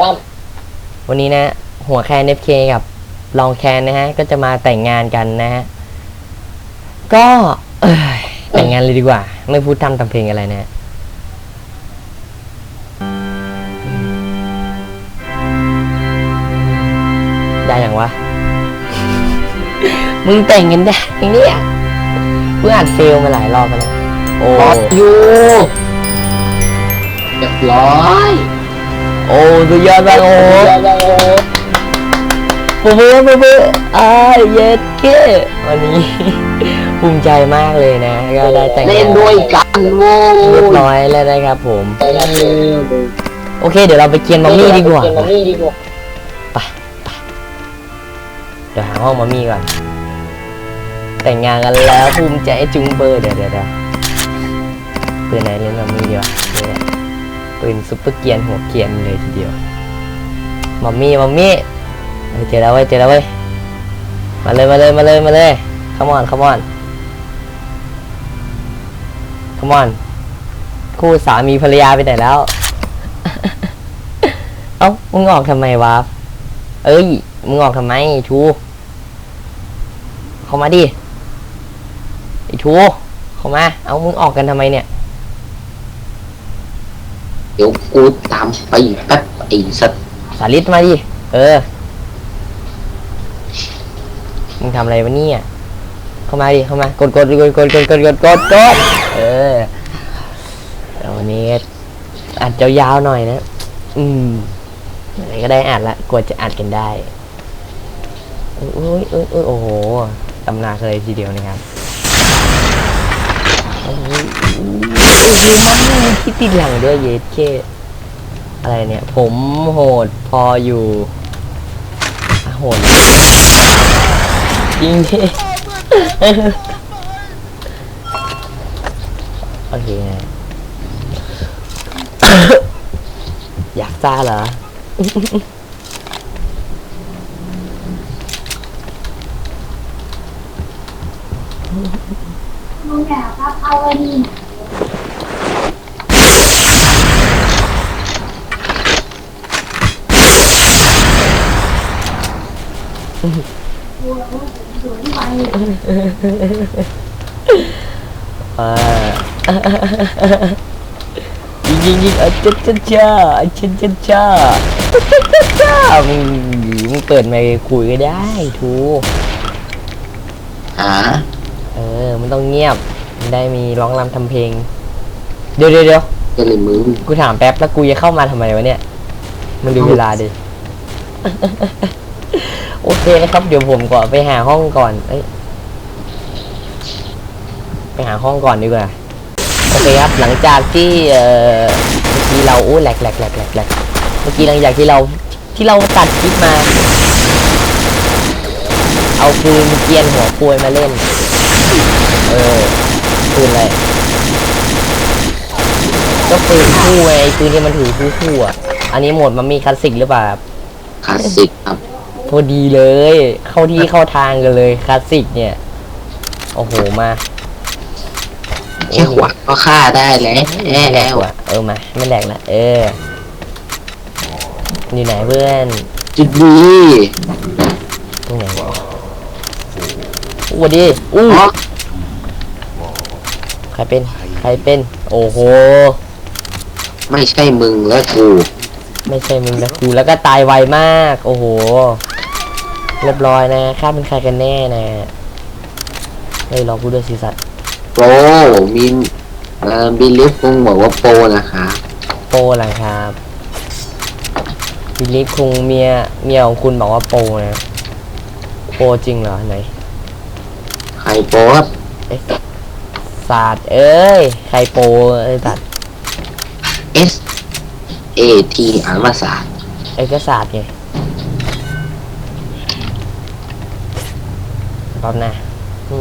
ปั๊บวันนี้นะ หัวแคนเอฟเคกับลองแคนนะฮะ ก็จะมาแต่งงานกันนะฮะ ก็เอ้ยแต่งงานเลยดีกว่า ไม่พูดทำทำเพลงอะไรนะฮะได้อย่างวะ มึงแต่งกันได้อย่างเนี้ยเพื่ออัดเฟลมาหลายรอบแล้วนะโอ้รออยู่เรียบร้อย โอ้สุดยอดมากโอ้เรียบร้อยปูมือปูมืออ่าเย็ดเก้วันนี้ ภูมิใจมากเลยนะ ก็ได้แต่งงาเล่นด้วยกันโว้เรียบยร้อยแล้วนะครับผมเล่นเลยโอเค เดี๋ยวเราไปเกียนมัมมี่ดีกว่าเนมัมมี่ดีกว่าเดี๋ยวหาห้องมัมมี่ก่อน แต่งงานกันแล้วภูมิใจจุงเบอร์เดี๋ยวเดี๋ยวเดี๋ยวปืนไหนเล่นมัมมี่ดีวะเนี่ย ปืนซุปเปอร์เกียนหัวเกียนเลยทีเดียวมัมมี่มัมมี่เฮเจอแล้วเว้ยเจอแล้วเว้ยมาเลยมาเลยมาเลยมาเลย come on come on come on คู่สามีภรรยาไปไหนแล้ว เอ้ามึงออกทำไมวะเอ้ยมึงออกทำไมชูเข้ามาดิไอชูเข้ามา เอามึงออกกันทำไมเนี่ย เดี๋ยวกูตามไปแป๊บไอ้สัตว์สาลิดมาดิ เออ มึงทำอะไรวะเนี่ย เข้ามาดิ เข้ามากดกดกดกดกดกดกดกดกดเออววันนี้อัดยาวๆหน่อยนะ อืมอะไรก็ได้อัดละกว่าจะอัดกันได้โอ้ยโอ้ยโอ้ยโอ้โหตำนานเลยทีเดียวนะครับ โอ้ยโอ้โหมันมีที่ติดหลังด้วยเยสเคอะไรเนี่ย ผมโหดพออยู่โหดจริงดิโอเคอยากจ้าเหรอ ลุงอยากครับ เอาอันนี้ยิงยิงยิงเออจ้าจ้าจ้าจ้าจ้าจ้าจ้าจ้ามึงมึงเปิดไมค์คุยก็ได้ทูหา เออ มันต้องเงียบมันได้มีร้องรำทำเพลง เดี๋ยวเดี๋ยวเดี๋ยวจะเลยมึงกูถามแป๊บแล้วกูจะเข้ามาทำไมวะเนี่ย มันดูเวลาดิ โอเคนะครับ เดี๋ยวผมก่อนไปหาห้องก่อนเอ้ยไปหาห้องก่อนดีกว่า โอเคครับ หลังจากที่เอ่อเมื่อกี้เราโอ้แหลกแหลกแหลกแหลกแหลกเมื่อกี้หลังจากที่เราที่เราตัดคลิปมา เอาปืนเกรียนหัวควยมาเล่น เออปืนอะไรก็ปืนคู่ไงไอ้ปืนที่มันถือคู่คู่อะ อันนี้โหมดมันมีคลาสสิกหรือเปล่าครับคลาสสิกครับ พอดีเลย เข้าที่เข้าทางกันเลยคลาสสิกเนี่ย โอ้โหมาแค่ขวาก็ฆ่าได้แล้วไม่แหลแล้กวว่ะเออมาไม่แหลกละเออ อยู่ไหนเพื่อน จุดดีตรงไหนวะอู้ดีอู้อ๋อใครเป็นใครเป็น โอ้โห ไม่ใช่มึงและกูไม่ใช่มึงนะกูแล้วก็ตายไวมาก โอ้โห เรียบร้อยนะข้าเป็นใครกันแน่นะเฮ้ยรอพูดด้วยสิสัตว์โปรมีเอ่อบิลลิฟคงบอกว่าโปรนะคะโปรอะไรครับวิลลิฟคุงเมียเมียของคุณบอกว่าโปรนะโปรจริงเหรอไหนใครโปรครับเอ๊ะศา สตร์เอ้ย ใครโปรเอ้ยศาสตร์ S A T อ่านภาษาเอกศาสตร์ไงตอนนะ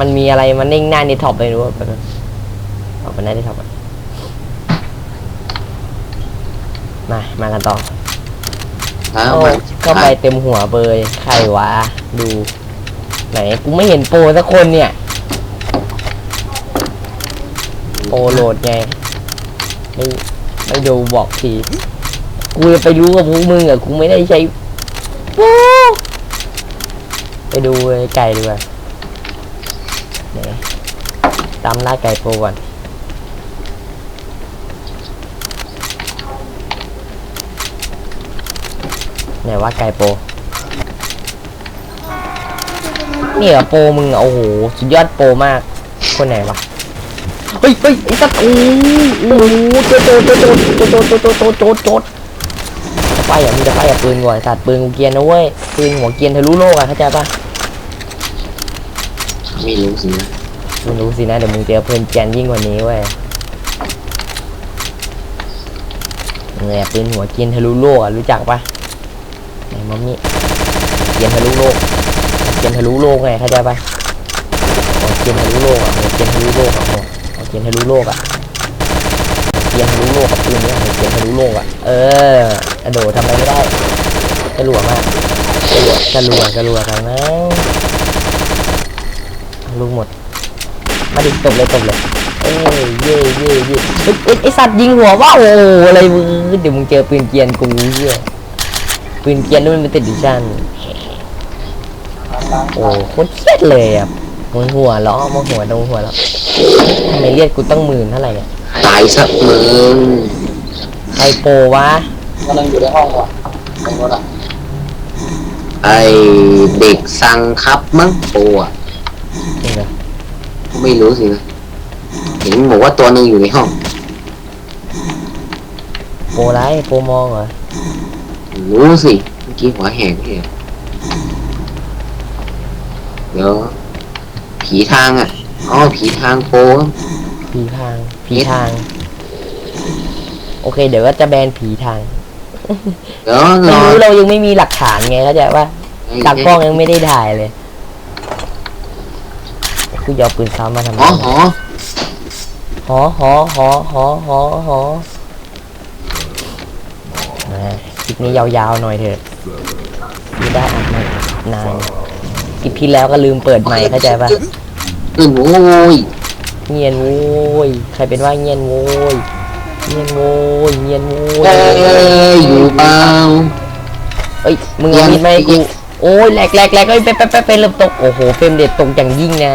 มันมีอะไรมันนิ่งหน้าในท็อปไปรู้ป่ะออกไปหน้าในท็อปอะมา มากันต่อแล้วเข้ามันเข้าไปเต็มหัวเบยใครวะ ดู ไหน กูไม่เห็นโปรสักคนเนี่ย โปรโหลดไง ไม่ไม่ดูบอกที กูจะไปรู้กับพวกมึงอะ กูไม่ได้ใช้โอ้ไปดูไก่ดีกว่าไหนตามล่าไก่โปรก่อนไหนว่าไก่โปรนี่เหรอโปรมึงอะโอ้โห สุดยอดโปรมาก คนไหนวะ เฮ้ยเฮ้ยไอ้สัตว์โอ้โหโจดโจดโจดโจดโจดโจดโจดโจดโจดจดจะไปอะมึงจะไปอะปืนก่อนสัตว์ปืนกูเกรียนนะเว้ยปืนหัวเกรียนทะลุโลกอะเข้าใจปะไม่รู้สินะมึงรู้สินะเดี๋ยวมึงเจอเพื่อนเกรียนยิ่งกว่านี้เว้ยเนี่ยปืนหัวเกรียนทะลุโลกอะรู้จักปะไหนมัมมี่เกรียนทะลุโลกเกรียนทะลุโลกไงเข้าใจปะเกรียนทะลุโลกอะเกรียนทะลุโลกอะ หัวหัวเกรียนทะลุโลกอะเกียนทะลุโลกกับปืนเนี้ยเกียนทะลุโลกอะ เออกระโดดทำอะไรไม่ได้กระหลัวมากกระหลัวกระหลัวกระหลัวกันนะลูกหมด มาดิตบเลยตบเลย เอ้ยเย่เย่เย่เฮ้ยเฮ้ยไอสัตว์ยิงหัวว่าโอ้อะไรมึงเดี๋ยวมึงเจอปืนเกียนกูเหี้ยปืนเกียนนู่นมันเป็นติดดิชันโอ้โคตรเครียดเลยอะ มึงหัวล้อมึงหัวตรงหัวแล้วทำไมเรียกกูต้องหมื่นเท่าไหร่อะตายสักมึงใครโปรวะกำลังอยู่ในห้องว่ะในรถอะไอเด็กสั่งครับมั้งโปอะจริงเหรอไม่รู้สินะเห็นบอกว่าตัวหนึ่งอยู่ในห้องโปรไรโปรมองเหรอรู้สิเมื่อกี้หัวแหงเนี่ยเดี๋ยว ผีทางอะอ๋อผีทางโปผีทาง ผีทาง โอเค เดี๋ยวก็จะแบนผีทางเดี๋ยวรไม่อรู้เรายังไม่มีหลักฐานไงเข้าใจว่าตากล้องยังไม่ได้ถ่ายเลยกูยอาปืนซ้ำมาทำไมอ๋อหอหอหอหอหอหอหออ่าคลิปนี้ยาวๆหน่อยเถอะไม่ได้อัดมานาน คลิปที่แล้วก็ลืมเปิดไมค์เข้าใจปะอื่นโว้ยเงียนโว้ยใครเป็นว่าเงียนโว้ยเงียนโว้ยเงียนโว้เอ้ยอยู่เปล่าเอ้ยมึงเอามีดไหมาให้กูโอ้ยแหลกแหลกแหลกเอ้ยเป๊ะเป๊ะเป๊ะเป๊ะเริ่มตกโอ้โหเฟรมเด็ดตกอย่างยิ่งนะ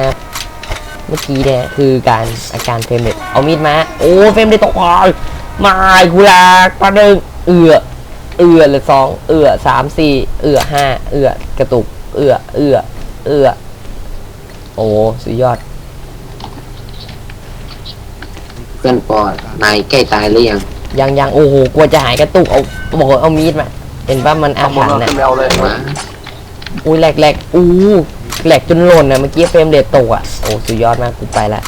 เมื่อกี้เนี่ยคือการอาการเฟรมเด็ดเอามีดมาโอ้เฟรมเด็ดตกอ่อยมากูลากปลาหนึ่งเอือเอือเลือสองเอือสามสี่เอือห้าเอือกระตุก เอือเอือ เอือโอ้สุดยอด เพื่อนปอนนายใกล้ตายหรือยังยังยังโอ้โหกลัวจะหายกระตุกเอาบอกว่าเอามีดมา เห็นป่ะมันอาขโมยถรรรถพ์นะขึ้นแมวเลยมาอุ้ยแหลกแหลกอู้แหลกจนหล่นนะเมื่อกี้เฟรมเรทตกอะโอ้สุดยอดมากกูไปละ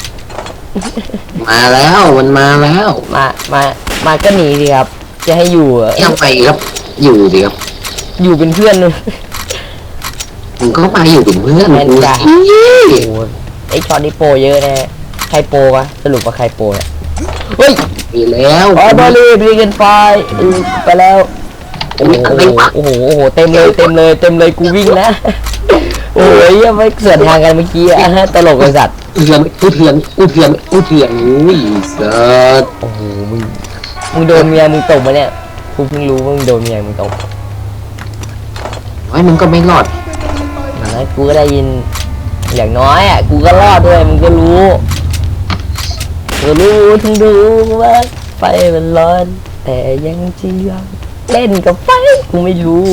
มาแล้วมันมาแล้วมามามาก็หนีสิครับ จะให้อยู่เหรอยังไปครับ อยู่ดิครับอยู่เป็นเพื่อนนู่น มึงก็มาอยู่เป็นเพื่อนแม่นกูจ้ะสิโอ้โหไอช็อตนี้โปรเยอะนะใครโปรวะสรุปว่าใครโปรเนี่ยเฮ้ยไปแล้วอ๋อบอลลีบลีกันไฟอือไปแล้วโอ้โหโอ้โหโอ้โหเต็มเลยเต็มเลยเต็มเลยกูวิ่งนะโอ้ยยังไม่เสือนทางกันเมื่อกี้อะฮะตลกไอสัตว์เถื่อนกูเถื่อนกูเถื่อนกูเถื่อนอุ้ยเสิร์ชโอ้โหมึงมึงโดนเมียมึงตกมาเนี่ยกูเพิ่งรู้ว่ามึงโดนเมียมึงตกไว้มึงก็ไม่รอด นะกูก็ได้ยิน อย่างน้อยอะกูก็รอดด้วยมึงก็รู้กูรู้ถึงรู้ว่าไฟมันร้อน แต่ยังจะยอมเล่นกับไฟกูไม่รู้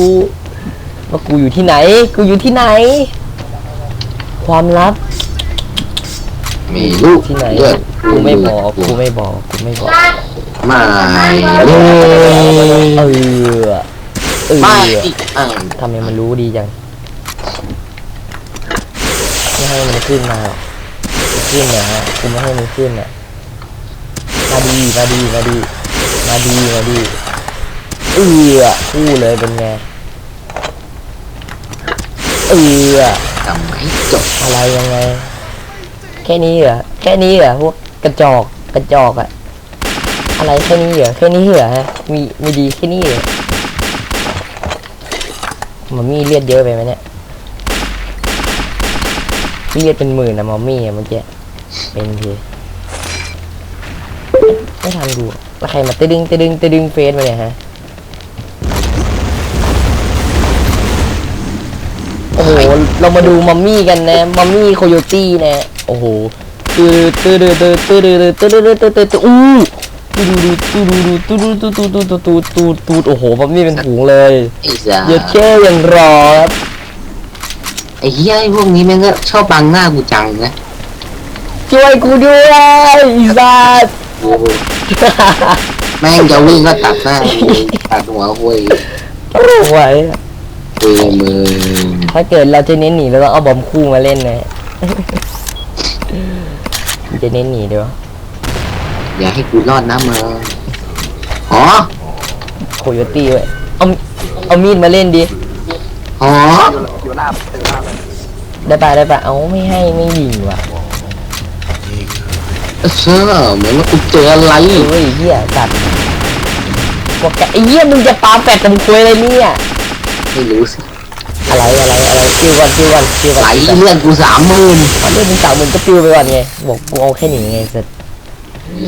ว่ากูอยู่ที่ไหน กูอยู่ที่ไหน ความลับไม่รู้ที่ไหนเลือดกูไม่บอกกูไม่บอกกูไม่บอกไม่รู้เออเอไม่ออ่านทำไมมันรู้ดีจังไม่ ให้มันขึ้นมาหรอกมันขึ้นนะฮะกูไม่ให้มันขึ้นอะมาดีมาดีมาดีมาดีมาดีเอือคู่เลยเป็นไงเอือทำไมจบอะไรยังไง แค่นี้เหรอแค่นี้เหรอพวกกระจอกกระจอกอะอะไรแค่นี้เหรอแค่นี้เหรอฮะมีมีดีแค่นี้เหรอมันมีเลือดเยอะไปไหมเนี่ย เลียดเป็นหมื่นนะมอมมี่เมื่อกี้เป็นทีไม่ทันดูแล้วใครมาตะดึงตะดึงตะดึงเฟสมาเนี่ยฮะโอ้โหเรามาดูมัมมี่กันนะมัมมี่โคโยตี้นะโอ้โหตื้อตื้อตื้อตื้อตื้อตื้อตื้อตื้อตื้อตื้อตื้ออู้ตูดูตูดูตูดูตูดูตูดูตูดูตูดูโอ้โหมัมมี่เป็นถุงเลยเยอะเช่ยังรอครับ ไอ้เหี้ยไอ้พวกนี้แม่งก็ชอบบังหน้ากูจังนะช่วยกูด้วยอีสัตว์ โอ้โหแม่งจะวิ่งก็ตัดหน้ากูตัดหัวคุยโอ้ไหวคุยมือถ้าเกิดเราจะเน้นหนีเราต้องเอาบอมคู่มาเล่นนะ จะเน้นหนีเดี๋ยวอย่าให้กูรอดนะมึงอ๋อโคโยตี้เว้ยเอาเอามีดมาเล่นดิ อ๋ออยู่หน้าอยู่หน้าเลยได้ปะได้ปะเอาไม่ให้ไม่ยิงว่ะเชื่อเหมือนว่ากูเจออะไรเฮ้ยเหี้ยสัตว์บอกแกไอ้เหี้ยมึงจะปาแฟดตำคุยอะไรเนี่ย ไม่รู้สิอะไรอะไรอะไรคิวก่อนคิวก่อนคิวก่อนไหลเลือดกูสามหมื่นตอนเล่นมึงสาวมึงก็ปิวไปก่อนไงบอกกูเอาแค่นี้ไงเสร็จ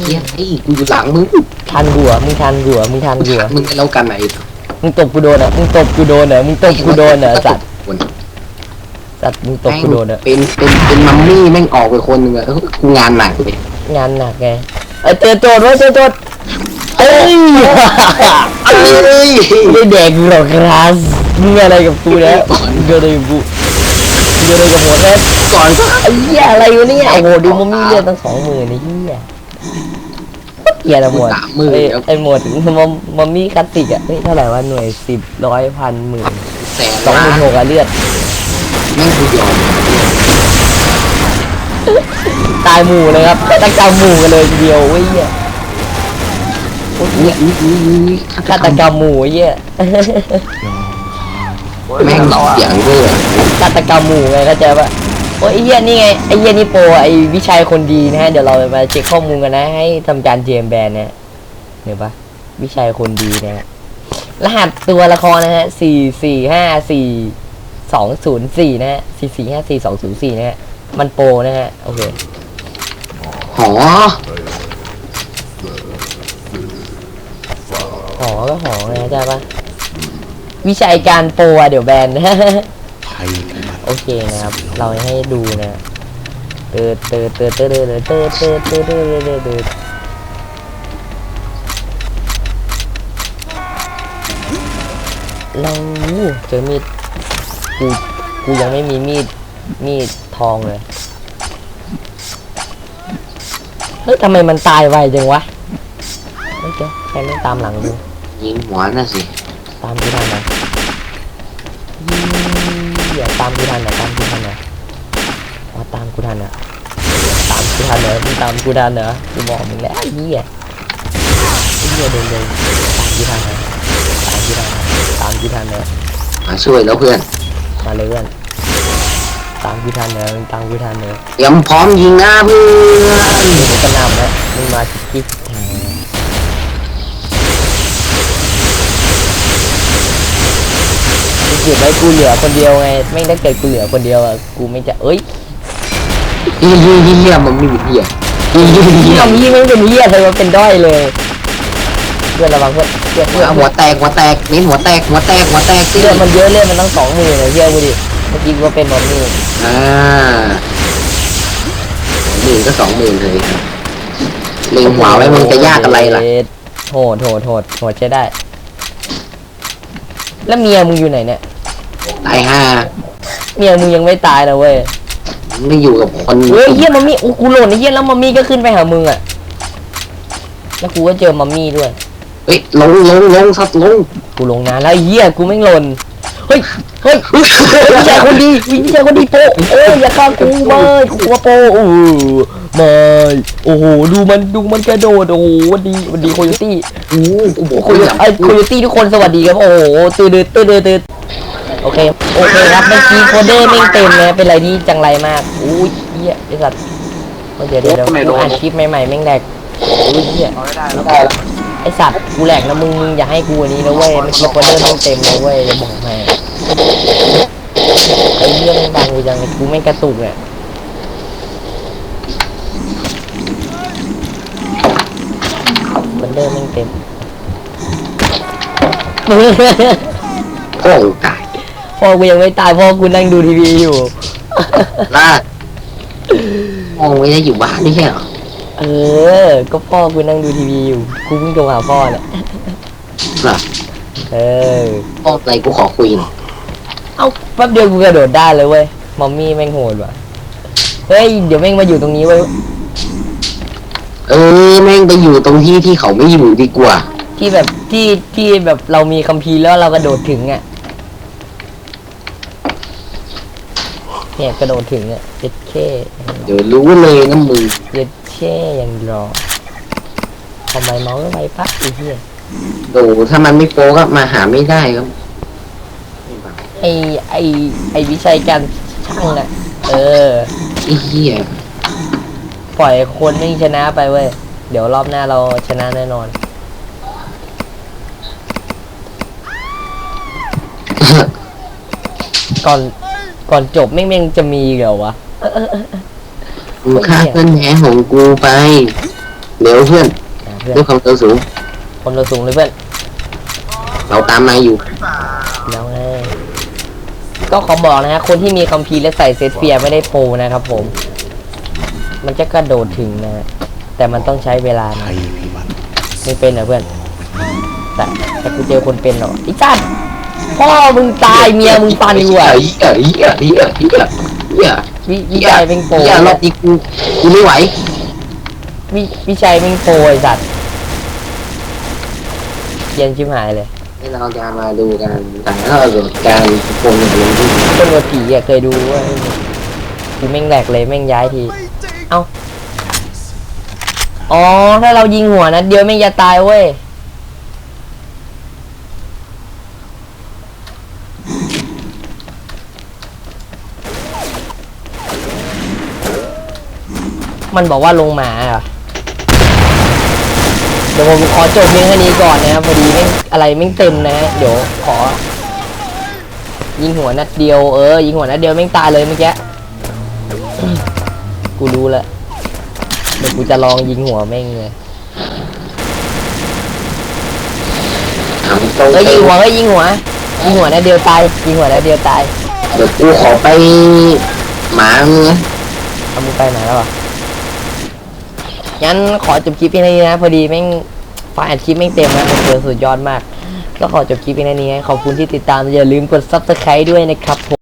เฮียไอ้กูอยู่หลังมึงทันกูเหรอมึงทันกูเหรอมึงทันกูเหรอมึงไปแล้วกันไหนมึงตบกูโดนเหรอมึงตบกูโดนเหรอมึงตบกูโดนเหรอสัตว์ สัตว์มึงตบกูโดนเหรอเป็นเป็นเป็นมัมมี่แม่งออกไปคนหนึ่งอะเออกูงานหนักเลยงานหนักไงเอ้ยเจอโจทย์ไว้เจอโจทย์เอ้ยเอ้ยไม่ได้แดกกูหรอกครับมึงอะไรกับกูนะมึงอะไรกับกูมึงอะไรกับหัวแทบก่อนก็ไอ้เหี้ยอะไรวะเนี่ยโอ้โหดูมันมีเลือดตั้งสองหมื่นไอ้เหี้ยเหี้ยละหมดสามหมื่นไอ้ครับไอ้หมดมันมันมีคลาสสิกอะเฮ้ยเท่าไหร่วะหน่วยสิบร้อยพันหมื่น แสนสองหมื่นหกอะเลือดแม่งกูยอมตายหมู่เลยครับตั้งกรรมหมู่กันเลยทีเดียวเว้ยเหี้ยนี่นี่นี่นี่ฆาตกรรมหมู่ไอ้เหี้ยแม่งเราอะเสียงด้วยฆาตกรรมหมู่ไงเข้าใจปะโอ้ยไอ้เหี้ยนี่ไงไอ้เหี้ยนี่โปรไอ้วิชัยคนดีนะฮะเดี๋ยวเรามาเช็คข้อมูลกันนะให้ทำการเจมแบนนะฮะเห็นปะวิชัยคนดีนะฮะ รหัสตัวละครนะฮะสี่สี่ห้าสี่สองศูนย์สี่นะฮะสี่สี่ห้าสี่สองศูนย์สี่นะฮะ มันโปรนะฮะ โอเคหอหอก็หอไงเข้าใจปะวิชัยการโปรอะเดี๋ยวแบนโอเคนะครับ เราให้ดูนะเติร์ดเติร์ดเติร์ดเติร์ดเติร์ดเติร์ดเติร์ดเติร์ดเติร์ เติร์ดเราเจอมีดกูกูยังไม่มีมีดมีดทองเลยเฮ้ยทำไมมันตายไวจังวะเฮ้ยเจ้าใครไม่ตามหลังดูยิงหัวน่ะสิตามกูทันนะอย่าตามกูทันนะตามกูทันนะอ๋อตามกูทันนะตามกูทันเหรอมึงตามกูทันเหรอกูบอกมึงแล้วไอ้เหี้ยไอ้เหี้ยเดินเดินตามกูทันนะตามกูทันนะ ตามกูทันเหรอมาช่วยแล้วเพื่อนมาเลยเพื่อนตามกูทันเหรอมึงตามกูทันเหรอเตรียมพร้อมยิงนะเพื่อนมึงก็นำนะมึงมาจิกจิกทางกูเก็บไว้กูเหลือคนเดียวไงไม่ได้เกิดกูเหลือคนเดียวอะกูไม่จะเอ้ยเฮียเฮียเฮียมันไม่มีเฮียเฮียเฮียเฮีที่ยทำยี่ไม่เป็นเหี้ยเลยมันเป็นด้อยเลยเพื่อนระวังเพื่อนเพื่อนเพื่อนหัวแตกหัวแตกเน้นหัวแตกหัวแตกหัวแตกสิเลือดมันเยอะเลือดมันตั้งสองหมื่นเลยเชื่อกูดิเมื่อกี้กูก็เป็นบอมนี่อ่าหมื่นก็สองหมื่นเลยครับเล็งหัวไว้มึงจะยากอะไรล่ะโหดโหดโหดโหดใช้ได้ แล้วเมียมึงอยู่ไหนเนี่ยตายห้าเมียมึงยังไม่ตายนะเว้ยไม่อยู่กับคนเฮ้ยเฮียมัมมี่อู้กูหล่นไอ้เฮียแล้วมัมมี่ก็ขึ้นไปหามึงอะแล้วกูก็เจอมัมมี่ด้วย เฮ้ยลงลงลงสัตว์ลงกูลงนานแล้วไอ้เฮียกูไม่งหล่นเฮ้ยเฮ้ยเฮ้ยพี่ชายคนดีพี่ชายคนดีโปะโอ้ยอย่าฆ่ากูไม่กูว่าโปะโอ้โหไม่โอ้โหดูมันดูมันกระโดดโอ้โหวันดีวันดีโคโยตี้โอ้โหโคโยไอโคโยตี้ทุกคนสวัสดีครับโอ้โหตื่นตื่นตื่นตื่นตื่นโอเคโอเคครับเมื่อกี้โคเดอร์แม่งเต็มเลยเป็นไรที่จังไรมากอุ้ยเฮียไอสัตว์เดี๋ยวเดี๋ยวเดี๋ยวกูอ่านคลิปใหม่ๆแม่งแดกอุ้ยเฮียเอาไม่ได้แล้ว ได้แล้วไอสัตว์กูแหลกนะมึงมึงอย่าให้กูอันนี้นะเว้ยเมื่อกี้โคเดอร์แม่งเต็มเลยเว้ยจะบอกให้ไอ้เรื่องดังกูจังเลยกูแม่งกระตุกเนี่ยโคเดอร์แม่งเต็มโอ้ตายโพ่อกูยังไม่ตายพ่อกูนั่งดูทีวีอยู่ลาดโอ้ไม่ได้อยู่บ้านนี่ใช่เหรอ เออ ก็พ่อกูนั่งดูทีวีอยู่ กูเพิ่งโทรหาพ่อเนี่ยเหรอเออ พ่ออะไรกูขอคุยหน่อยเอ้าแป๊บเดียวกูกระโดดได้เลยเว้ย มอมมี่แม่งโหดว่ะ เฮ้ย เดี๋ยวแม่งมาอยู่ตรงนี้เว้ย เออแม่งไปอยู่ตรงที่ที่เขาไม่อยู่ดีกว่า ที่แบบที่ที่แบบเรามีคัมภีร์แล้วเรากระโดดถึงอะ เนี่ยกระโดดถึงอะเจ็ดเคเดี๋ยวรู้เลยนะมึงเจ็ดเค ยังรอทำไมเมาส์ไม่ไปปะไอ้เหี้ยโดูถ้ามันไม่โป๊ก็มาหาไม่ได้ครับไอไอไอวิชัยการช่างอะ เออไอ้เหี้ยปล่อยคนไม่ชนะไปเว้ย เดี๋ยวรอบหน้าเราชนะแน่นอน ก่อนก่อนจบไม่งแม่งจะมีอีกเหรอวะ มึงฆ่าเพื่อนแท้ของกูไปเร็วเพื่อนอะเพื่อนด้วยความเร็วสูง คนเราสูงเลยเพื่อนเราตามมาอยู่แล้วไงก็ขอบอกนะฮะคนที่มีคัมภีร์และใส่เซตเฟียร์ไม่ได้โปรนะครับผม มันจะกระโดดถึงนะฮะแต่มันต้องใช้เวลานะไม่เป็นเหรอเพื่อนแต่แต่กูเจอคนเป็นหรอไอ้จัดพ่อมึงตายเมียมึงฟันกูอะเหี้ยเหี้ยเหี้ยเหี้ยเหี้ย วิวิจัยเป็นโปรเหี้ยรอบนี้กูกูไม่ไหววิวิจัยเป็นโปรไอ้สัตว์เย็นชิบหายเลยให้เราจะมาดูกันแต่ถ้าเกิดการโกงเงินลงทุนคนกับผีอะเคยดูว่ากูแม่งแหลกเลยแม่งย้ายทีเอ้าอ๋อถ้าเรายิงหัวนัดเดียวแม่งจะตายเว้ย มันบอกว่าลงหมาเหรอเดี๋ยวผมขอจบเพียงแค่นี้ก่อนนะครับพอดีแม่งอะไรแม่งเต็มนะฮะเดี๋ยวขอ ยิงหัวนัดเดียวเออยิงหัวนัดเดียวแม่งตายเลยเมื่อกี้กูรู้แล้วเดี๋ยวกูจะลองยิงหัวแม่งเลยถามตรงเอ้ยยิงหัวเอ้ยยิงหัวยิงหัวนัดเดียวตายยิงหัวนัดเดียวตายเดี๋ยวกูขอไปหมามึงนะเอามึงไปไหนแล้วอะ งั้นขอจบคลิปเพียงเท่านี้นะ พอดีแม่งไฟล์อัดคลิปแม่งเต็มนะมันเจอสุดยอดมาก ก็ขอจบคลิปเพียงเท่านี้ขอบคุณที่ติดตามอย่าลืมกด subscribe ด้วยนะครับผม